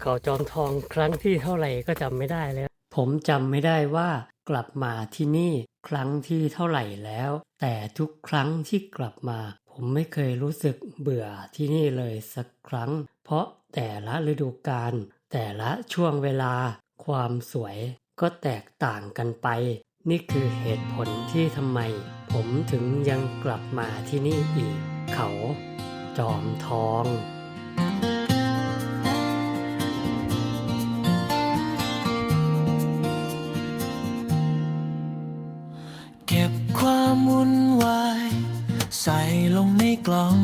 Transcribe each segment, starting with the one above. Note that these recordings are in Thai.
เขาจอมทองครั้งที่เท่าไหร่ก็จำไม่ได้แล้ว ผมจำไม่ได้ว่ากลับมาที่นี่ครั้งที่เท่าไหร่แล้ว แต่ทุกครั้งที่กลับมา ผมไม่เคยรู้สึกเบื่อที่นี่เลยสักครั้ง เพราะแต่ละฤดูกาลแต่ละช่วงเวลา ความสวยก็แตกต่างกันไป นี่คือเหตุผลที่ทำไม ผมถึงยังกลับมาที่นี่อีก เขา จอมทอง เก็บความวุ่นวาย ใส่ลงในกล่อง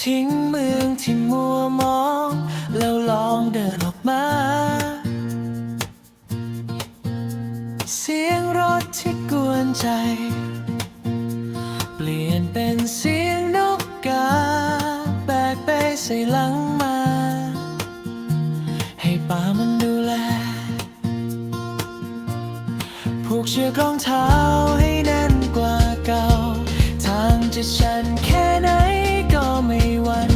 ทิ้งเมืองที่มัวมอง แล้วลองเดินออกมา เสียงรถที่กวนใจ เปลี่ยนเป็นเสียงนกกา แบกไปใส่หลังมา ให้ป่ามัน กเชือกรองเท้าให้แน่นกว่าเก่า ทางจะชันแค่ไหนก็ไม่หวัน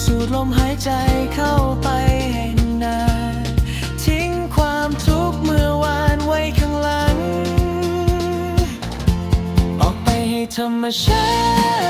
สูดลมหายใจเข้าไปให้นานทิ้งความทุกข์เมื่อวานไว้ข้างหลัง ออกไปให้ธรรมชาติ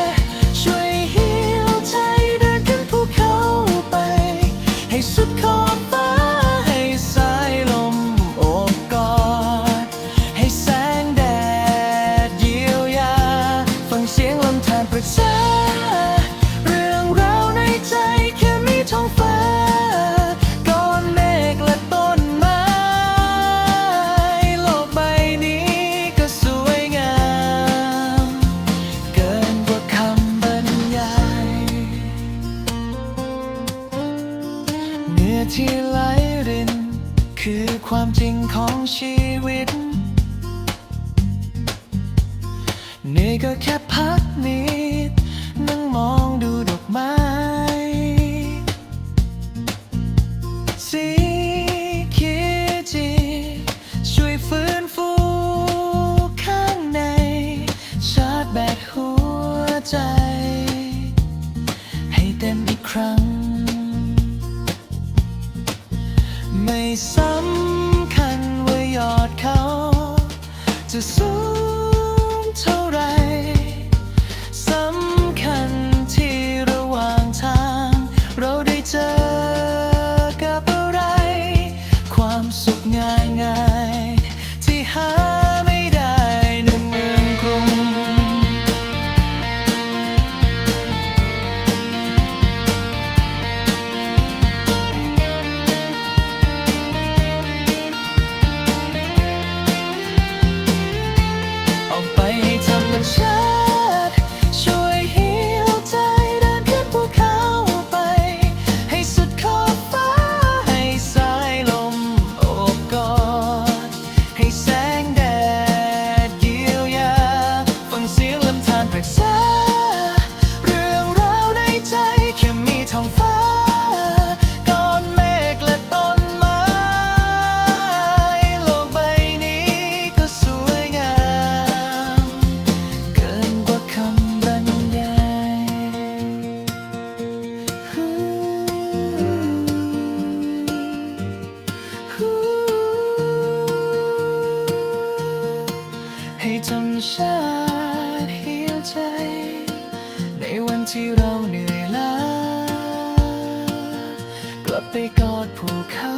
ความจริงของชีวิตนื่ก็แค่พักนิด นั่งมองดูดอกไม้ สีเขียวจีช่วยฟื้นฟูข้างใน ชาร์จแบตหัวใจ ให้เต็มอีกครั้ง ไม่สำ จะ ให้ธรรมชาติฮิวใจ ในวันที่เราเหนื่อยล้ากลับไปกอดภูเขา